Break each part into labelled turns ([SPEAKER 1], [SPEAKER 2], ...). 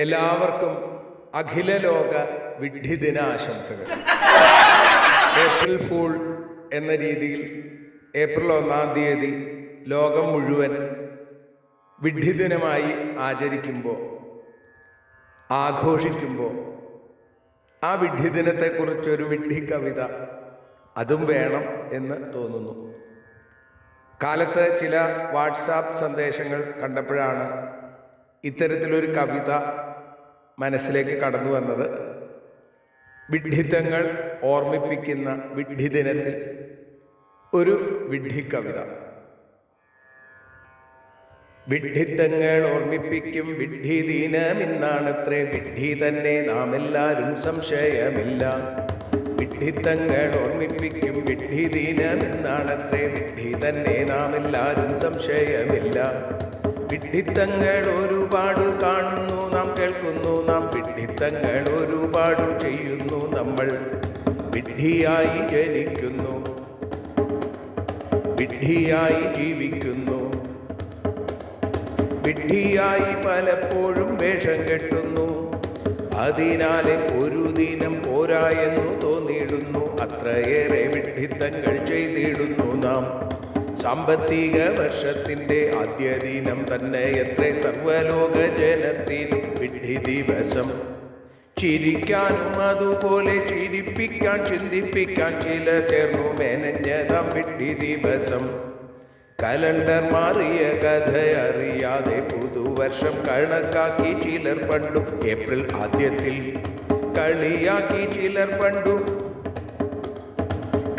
[SPEAKER 1] എല്ലാവർക്കും അഖില ലോക വിഡ്ഢി ദിനാശംസകൾ April fool എന്ന രീതിയിൽ ഏപ്രിൽ ഒന്നാം തീയതി ലോകം മുഴുവൻ വിഡ്ഢി ദിനമായി ആചരിക്കുമ്പോൾ ആഘോഷിക്കുമ്പോൾ ആ വിഡ്ഢി ദിനത്തെക്കുറിച്ചൊരു വിഡ്ഢി കവിത അതും വേണം എന്ന് തോന്നുന്നു. കാലത്ത് ചില വാട്സാപ്പ് സന്ദേശങ്ങൾ കണ്ടപ്പോഴാണ് ഇത്തരത്തിലൊരു കവിത മനസ്സിലേക്ക് കടന്നു വന്നത്. വിഡ്ഢിത്തങ്ങൾ ഓർമ്മിപ്പിക്കുന്ന വിഡ്ഢി ദിനത്തിൽ ഒരു വിഡ്ഢി കവിത വിഡ്ഢിത്തങ്ങൾ ഓർമ്മിപ്പിക്കും വിഡ്ഢി ദിനമിന്നാണത്രേ വിഡ്ഢി തന്നെ നാം എല്ലാവരും സംശയമില്ല. വിഡ്ഢിത്തങ്ങൾ ഓർമ്മിപ്പിക്കും വിഡ്ഢി ദിനമെന്നാണത്രേ വിഡ്ഢി തന്നെ നാം എല്ലാവരും സംശയമില്ല. വിഡ്ഢിത്തങ്ങൾ ഒരുപാട് കാണുന്നു നാം കേൾക്കുന്നു. നാം ഒരുപാടും ചെയ്യുന്നു നമ്മൾ. വിഡ്ഢിയായി ജനിക്കുന്നു. വിഡ്ഢിയായി ജീവിക്കുന്നു. വിഡ്ഢിയായി പലപ്പോഴും വേഷം കെട്ടുന്നു. അതിനാലെ ഒരു ദിനം പോരായെന്നു തോന്നിയിടുന്നു. അത്രയേറെ വിഡ്ഢിത്തങ്ങൾ ചെയ്തിടുന്നു നാം. സാമ്പത്തിക വർഷത്തിന്റെ ആദ്യ ദിനം തന്നെ എത്ര സർവലോക ജനത്തിനും വിഡ്ഢി ദിവസം ചിരിക്കാനും അതുപോലെ ചിരിപ്പിക്കാൻ ചിന്തിപ്പിക്കാൻ ചില ചേർന്നു മെനഞ്ഞതാം വിട്ടി ദിവസം. കലണ്ടർ മാറിയ കഥ അറിയാതെ പുതുവർഷം കണക്കാക്കി ചിലർ പണ്ടു ഏപ്രിൽ ആദ്യത്തിൽ കളിയാക്കി ചിലർ പണ്ടു.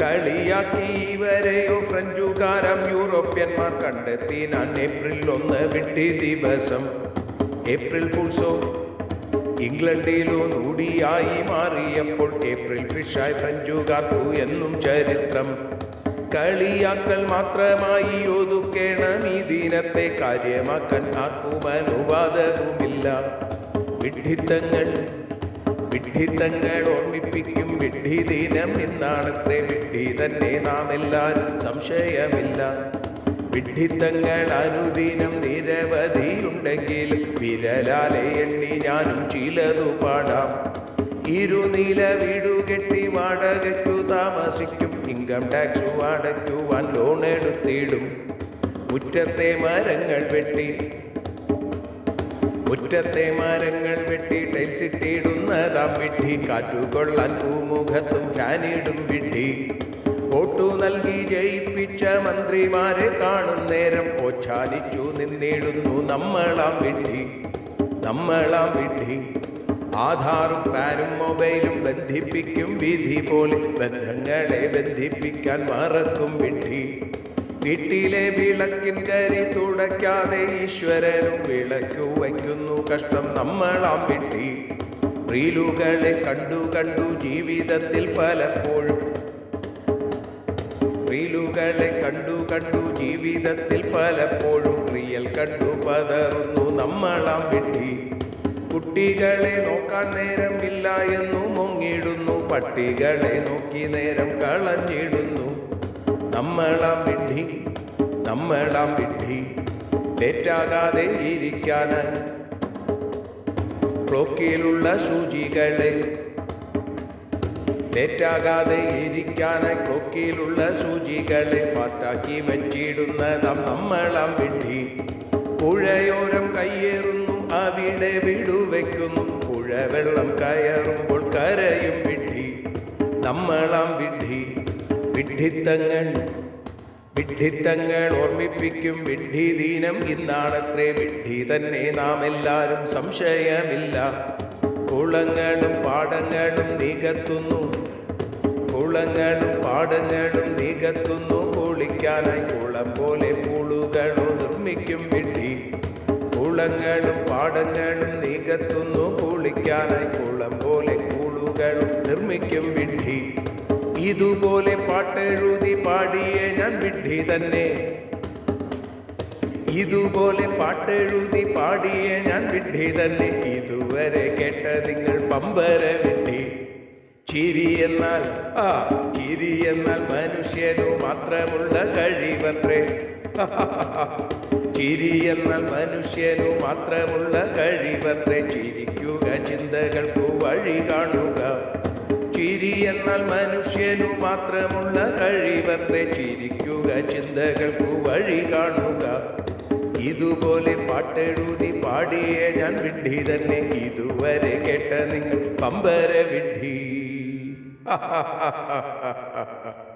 [SPEAKER 1] കളിയാക്കി ഇവരെയോ ഫ്രഞ്ചുകാരം യൂറോപ്യന്മാർ കണ്ടെത്തി ഞാൻ ഏപ്രിൽ ഒന്ന് വിട്ടി ദിവസം. ഏപ്രിൽ ഫുൾസോ ഇംഗ്ലണ്ടിലോ നൂടിയായി മാറിയപ്പോൾ ഏപ്രിൽ ഫിഷായി ഫ്രഞ്ചുകാർക്കു എന്നും ചരിത്രം. കളിയാക്കൽ മാത്രമായി ഒതുക്കേണം ഈ ദിനത്തെ കാര്യമാക്കാൻ ആർക്കും അനുവാദവുമില്ല. വിഡ്ഢിത്തങ്ങൾ വിഡ്ഢിത്തങ്ങൾ ഓർമ്മിപ്പിക്കും വിഡ്ഢി ദിനം ഇന്നാണത്രേ വിഡ്ഢി തന്നെ നാം എല്ലാവരും സംശയമില്ല. വിഡ്ഢിത്തങ്ങൾ അനുദിനം നിരവധിയുണ്ടെങ്കിൽ വിരലാലെ എണ്ണി ഞാനും ചിലതു പാടാം. ഇരുനില വീടു കെട്ടി വാടകയ്ക്കു താമസിക്കും. ഇൻകം ടാക്സ് അടയ്ക്കുവാൻ ലോൺ എടുത്തിടും. മുറ്റത്തെ മരങ്ങൾ വെട്ടി മുറ്റത്തെ മരങ്ങൾ വെട്ടി ടൈൽസിട്ടിടുന്നതാം വിട്ടി കാറ്റുകൊള്ളാൻ പൂമുഖത്തും ഫാനിടും വിഡ്ഢി. വോട്ടു നൽകി ജയിപ്പിച്ച മന്ത്രിമാരെ കാണും നേരം. ഓച്ചാലിച്ചു നിന്നിടുന്നു നമ്മളാം വിഡ്ഢി നമ്മളാം വിഡ്ഢി. ആധാറും പാനും മൊബൈലും ബന്ധിപ്പിക്കും വിധി പോലെ ബന്ധങ്ങളെ ബന്ധിപ്പിക്കാൻ മറക്കും വിഡ്ഢി. വീട്ടിലെ വിളക്കിൻ കരി തുടയ്ക്കാതെ ഈശ്വരനും വിളക്കു വയ്ക്കുന്നു കഷ്ടം നമ്മളാം വിട്ടി റീലുകളെ കണ്ടു കണ്ടു ജീവിതത്തിൽ പലപ്പോഴും റീലുകളെ കണ്ടു കണ്ടു ജീവിതത്തിൽ പലപ്പോഴും റിയൽ കണ്ടു പതറുന്നു നമ്മളാം വിട്ടി കുട്ടികളെ നോക്കാൻ നേരമില്ല എന്നു മുങ്ങിടുന്നു പട്ടികളെ നോക്കി നേരം കളഞ്ഞിടുന്നു. നമ്മളാം വിഡ്ഢി നമ്മളാം വിഡ്ഢി. തെറ്റാകാതെ ഇരിക്കാൻ. ക്ലോക്കിലുള്ള സൂചികളെ ലേറ്റാകാതെ ഇരിക്കാനായി കൊക്കിയിലുള്ള സൂചികളെ ഫാസ്റ്റാക്കി വച്ചിടുന്നതാം നമ്മളാം വിട്ടി. പുഴയോരം കയ്യേറുന്നു അവിടെ വിടുവെക്കുന്നു പുഴ വെള്ളം കയറുമ്പോൾ കരയും വിട്ടി. നമ്മളാം വിട്ടി. വിഡ്ഢിത്തങ്ങൾ വിഡ്ഢിത്തങ്ങൾ ഓർമ്മിപ്പിക്കും വിഡ്ഢി ദീനം. ഇന്നാണത്രേ വിഡ്ഢി തന്നെ നാം എല്ലാവരും സംശയമില്ല. കുളങ്ങളും പാടങ്ങളും നികത്തുന്നു. കുളങ്ങളും പാടങ്ങളും നികത്തുന്നു കുളിക്കാനായി കുളം പോലെ പുളുകളും നിർമ്മിക്കും വിട്ടി. കുളങ്ങളും പാടങ്ങളും നികത്തുന്നു കുളിക്കാനായി കുളം പോലെ പൂളുകളും നിർമ്മിക്കും വിട്ടി. ഇതുപോലെ പാട്ടെഴുതി പാടിയേ ഞാൻ വിട്ടി തന്നെ. ഇതുപോലെ പാട്ടെഴുതി പാടിയേ ഞാൻ വിട്ടി തന്നെ. ഇതുവരെ കേട്ട നിങ്ങൾ പമ്പര വിഡ്ഢി ചിരി എന്നാൽ ആ ചിരി എന്നാൽ മനുഷ്യനു മാത്രമുള്ള കഴിവത്രേ. ചിരി എന്നാൽ മനുഷ്യനു മാത്രമുള്ള കഴിവത്രേ. ചിരിക്കുക ചിന്തകൾക്കു വഴി കാണുക. ചിരി എന്നാൽ മനുഷ്യനു മാത്രമുള്ള കഴിവത്രേ. ചിരിക്കുക ചിന്തകൾക്കു വഴി കാണുക. ഇതുപോലെ പാട്ടെഴുതി പാടിയേ ഞാൻ വിഡ്ഢി തന്നെ ഇതുവരെ കേട്ട നിങ്ങൾ പമ്പര വിഡ്ഢി. ha ha ha ha ha